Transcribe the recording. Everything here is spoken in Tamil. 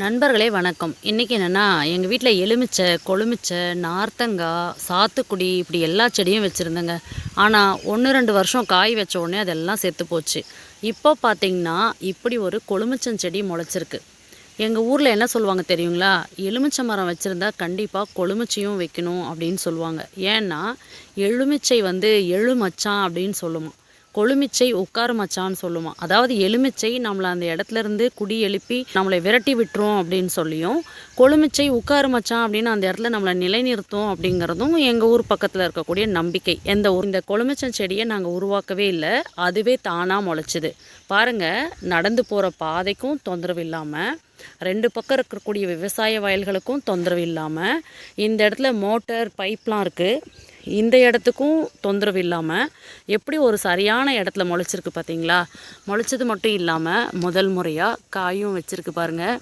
நண்பர்களே வணக்கம். இன்றைக்கி என்னென்னா எங்கள் வீட்டில் எலுமிச்சை கொழுமிச்சை நார்த்தங்காய் சாத்துக்குடி இப்படி எல்லா செடியும் வச்சுருந்தேங்க. ஆனால் ஒன்று ரெண்டு வருஷம் காய் வச்ச உடனே அதெல்லாம் செத்து போச்சு. இப்போ பார்த்தீங்கன்னா இப்படி ஒரு கொழுமிச்சஞ்செடி முளைச்சிருக்கு. எங்கள் ஊரில் என்ன சொல்லுவாங்க தெரியுங்களா? எலுமிச்சை மரம் வச்சுருந்தா கண்டிப்பாக கொழுமிச்சையும் வைக்கணும் அப்படின்னு சொல்லுவாங்க. ஏன்னா எலுமிச்சை வந்து எழுமச்சான் அப்படின்னு சொல்லுமா. கொழுமிச்சை உட்காரு மச்சான்னு சொல்லுமா. அதாவது எலுமிச்சை நம்மளை அந்த இடத்துல இருந்து குடி எழுப்பி நம்மளை விரட்டி விட்டுரும் அப்படின்னு சொல்லியும் கொழுமிச்சை உட்காரு மச்சான் அப்படின்னு அந்த இடத்துல நம்மளை நிலைநிறுத்தும் அப்படிங்கிறதும் எங்கள் ஊர் பக்கத்தில் இருக்கக்கூடிய நம்பிக்கை. எந்த ஊர் இந்த கொழுமிச்சம் செடியை நாங்கள் உருவாக்கவே இல்லை அதுவே தானாக முளைச்சிது. பாருங்கள் நடந்து போகிற பாதைக்கும் தொந்தரவு இல்லாமல் ரெண்டு பக்கம் இருக்கக்கூடிய விவசாய வயல்களுக்கும் தொந்தரவு இல்லாமல் இந்த இடத்துல மோட்டர் பைப்லாம் இருக்குது இந்த இடத்துக்கும் தொந்தரவு இல்லாமல் எப்படி ஒரு சரியான இடத்துல முளைச்சிருக்கு பார்த்தீங்களா முளைச்சது மட்டும் இல்லாமல் முதல் முறையாக காயும் வச்சுருக்கு பாருங்கள்